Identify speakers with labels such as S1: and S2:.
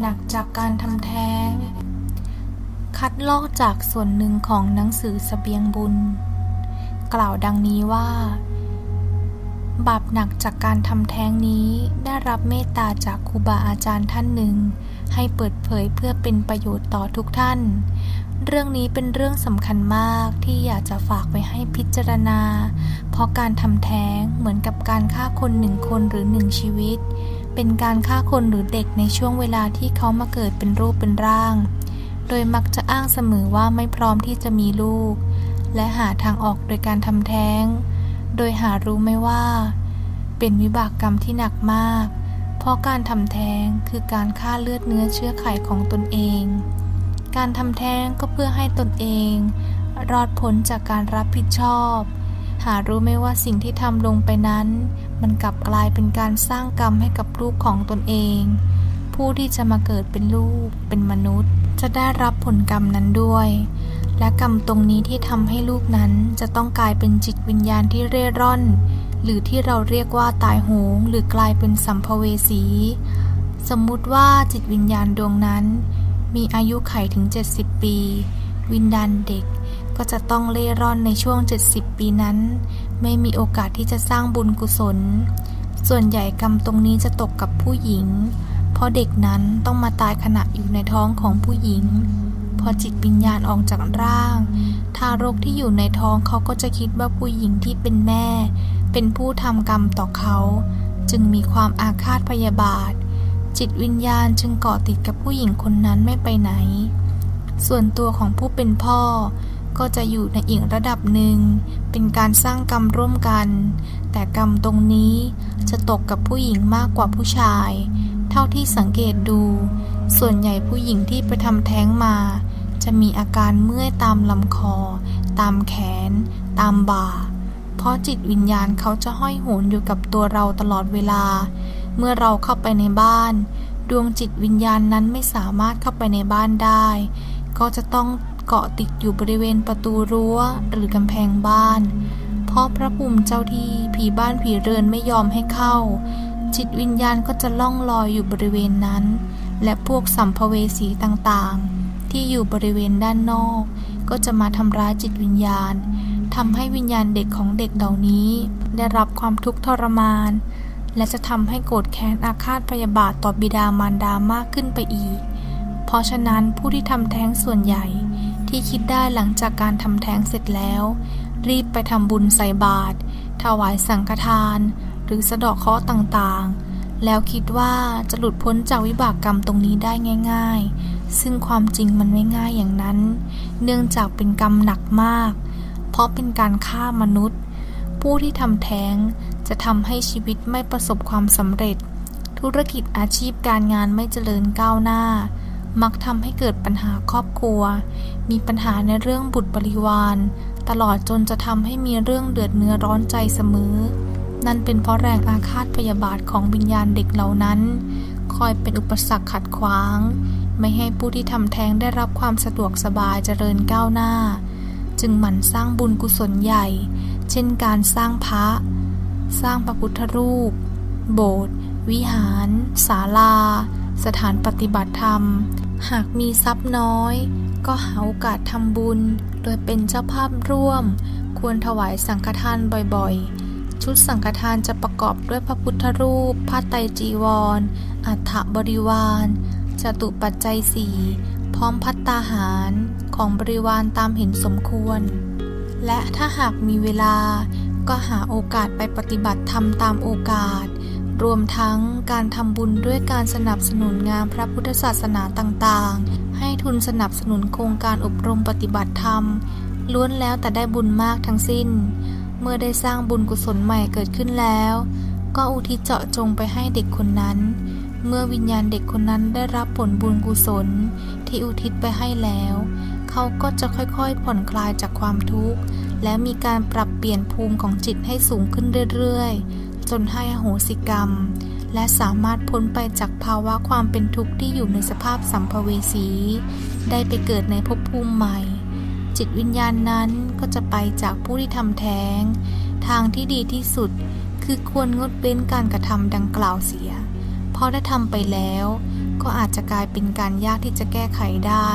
S1: หนักจากการทำแท้ง คัดลอกจากส่วนหนึ่งของหนังสือสเสบียงบุญ กล่าวดังนี้ว่า บาปหนักจากการทำแท้งนี้ได้รับเมตตาจากครูบาอาจารย์ท่านหนึ่ง ให้เปิดเผยเพื่อเป็นประโยชน์ต่อทุกท่าน เรื่องนี้เป็นเรื่องสำคัญมากที่อยากจะฝากไว้ให้พิจารณา เพราะการทำแท้งเหมือนกับการฆ่าคนหนึ่งคนหรือหนึ่งชีวิต เป็นการฆ่าคนหรือเด็กในช่วงเวลาที่เขามาเกิดเป็นรูปเป็นร่าง โดยมักจะอ้างเสมอว่าไม่พร้อมที่จะมีลูก และหาทางออกโดยการทำแท้ง โดยหารู้ไหมว่า เป็นวิบากกรรมที่หนักมาก เพราะการทำแท้งคือการฆ่าเลือดเนื้อเชื้อไขของตนเอง การทำแท้งก็เพื่อให้ตนเอง รอดพ้นจากการรับผิดชอบ หารู้ไหมว่าสิ่งที่ทำลงไปนั้น มันกลับกลายเป็นการสร้างกรรมให้กับลูกของตนเอง ผู้ที่จะมาเกิดเป็นลูก เป็นมนุษย์ จะได้รับผลกรรมนั้นด้วย และกรรมตรงนี้ที่ทำให้ลูกนั้นจะต้องกลายเป็นจิตวิญญาณที่เร่ร่อน หรือที่เราเรียกว่าตายโหงหรือกลายเป็นสัมภเวสี สมมุติว่าจิตวิญญาณดวงนั้น มีอายุไขถึง 70 ปี วิญญาณเด็ก ก็จะต้องเล่ร่อนในช่วง 70 ปีนั้น ไม่มีโอกาสที่จะสร้างบุญกุศล ส่วนใหญ่กรรมตรงนี้จะตกกับผู้หญิง เพราะเด็กนั้นต้องมาตายขณะอยู่ในท้องของผู้หญิง พอจิตวิญญาณออกจากร่าง ทารกที่อยู่ในท้องเขาก็จะคิดว่าผู้หญิงที่เป็นแม่ เป็นผู้ทำกรรมต่อเขา จึงมีความอาฆาตพยาบาท จิตวิญญาณจึงเกาะติดกับผู้หญิงคนนั้นไม่ไปไหน ส่วนตัวของผู้เป็นพ่อ ก็จะอยู่ในอีกระดับหนึ่ง เป็นการสร้างกรรมร่วมกัน แต่กรรมตรงนี้จะตกกับผู้หญิงมากกว่าผู้ชาย เท่าที่สังเกตดู ส่วนใหญ่ผู้หญิงที่ไปทำแท้งมา จะมีอาการเมื่อยตามลำคอ ตามแขน ตามบ่า เพราะจิตวิญญาณเขาจะห้อยโหนอยู่กับตัวเราตลอดเวลา เมื่อเราเข้าไปในบ้าน ดวงจิตวิญญาณนั้นไม่สามารถเข้าไปในบ้านได้ ก็จะต้อง เกาะติดอยู่บริเวณประตูรั้วหรือกำแพงบ้าน เพราะพระภูมิเจ้าที่ผีบ้านผีเรือนไม่ยอมให้เข้า จิตวิญญาณก็จะล่องลอยอยู่บริเวณนั้น และพวกสัมภเวสีต่างๆ ที่อยู่บริเวณด้านนอก ก็จะมาทำร้ายจิตวิญญาณทำให้วิญญาณเด็กของเด็กเหล่านี้ ได้รับความทุกข์ทรมาน และจะทำให้โกรธแค้นอาฆาตพยาบาทต่อบิดามารดามากขึ้นไปอีก เพราะฉะนั้นผู้ที่ทำแท้งส่วนใหญ่ ที่คิดได้หลังจากการทำแท้งเสร็จแล้ว รีบไปทำบุญใส่บาตรถวายสังฆทาน หรือสะดาะเคราะห์ต่างๆ แล้วคิดว่าจะหลุดพ้นจากวิบากกรรมตรงนี้ได้ง่าย ๆ ซึ่งความจริงมันไม่ง่ายอย่างนั้น เนื่องจากเป็นกรรมหนักมาก เพราะเป็นการฆ่ามนุษย์ ผู้ที่ทำแท้งจะทำให้ชีวิตไม่ประสบความสำเร็จ ธุรกิจอาชีพการงานไม่เจริญก้าวหน้า มักทำให้เกิดปัญหาครอบครัว มีปัญหาในเรื่องบุตรบริวาร ตลอดจนจะทำให้มีเรื่องเดือดเนื้อร้อนใจเสมอ นั่นเป็นเพราะแรงอาฆาตพยาบาทของวิญญาณเด็กเหล่านั้น คอยเป็นอุปสรรคขัดขวาง ไม่ให้ผู้ที่ทำแท้งได้รับความสะดวกสบายเจริญก้าวหน้า จึงหมั่นสร้างบุญกุศลใหญ่ เช่นการสร้างพระ สร้างพระพุทธรูป โบสถ์วิหาร ศาลา สถานปฏิบัติธรรม หากมีทรัพย์น้อย ก็หาโอกาสทำบุญ โดยเป็นเจ้าภาพร่วม ควรถวายสังฆทานบ่อยๆ ชุดสังฆทานจะประกอบด้วยพระพุทธรูปผ้าไตรจีวรอัฐบริวารจตุปัจจัยสี่พร้อมพัตตาหารของบริวารตามเห็นสมควร และถ้าหากมีเวลาก็หาโอกาสไปปฏิบัติธรรมตามโอกาส รวมทั้งการทำบุญด้วยการสนับสนุนงานพระพุทธศาสนาต่างๆ ให้ทุนสนับสนุนโครงการอบรมปฏิบัติธรรม ล้วนแล้วแต่ได้บุญมากทั้งสิ้น เมื่อได้สร้างบุญกุศลใหม่เกิดขึ้นแล้ว ก็อุทิศเจาะจงไปให้เด็กคนนั้น เมื่อวิญญาณเด็กคนนั้นได้รับผลบุญกุศลที่อุทิศไปให้แล้ว เขาก็จะค่อยๆ ผ่อนคลายจากความทุกข์และมีการปรับเปลี่ยนภูมิของจิตให้สูงขึ้นเรื่อยๆ จนให้อโหสิกรรม และสามารถพ้นไปจากภาวะความเป็นทุกข์ที่อยู่ในสภาพสัมภเวสี ได้ไปเกิดในภพภูมิใหม่ จิตวิญญาณนั้นก็จะไปจากผู้ที่ทำแท้ง ทางที่ดีที่สุดคือควรงดเว้นการกระทำดังกล่าวเสีย เพราะได้ทำไปแล้ว ก็อาจจะกลายเป็นการยากที่จะแก้ไขได้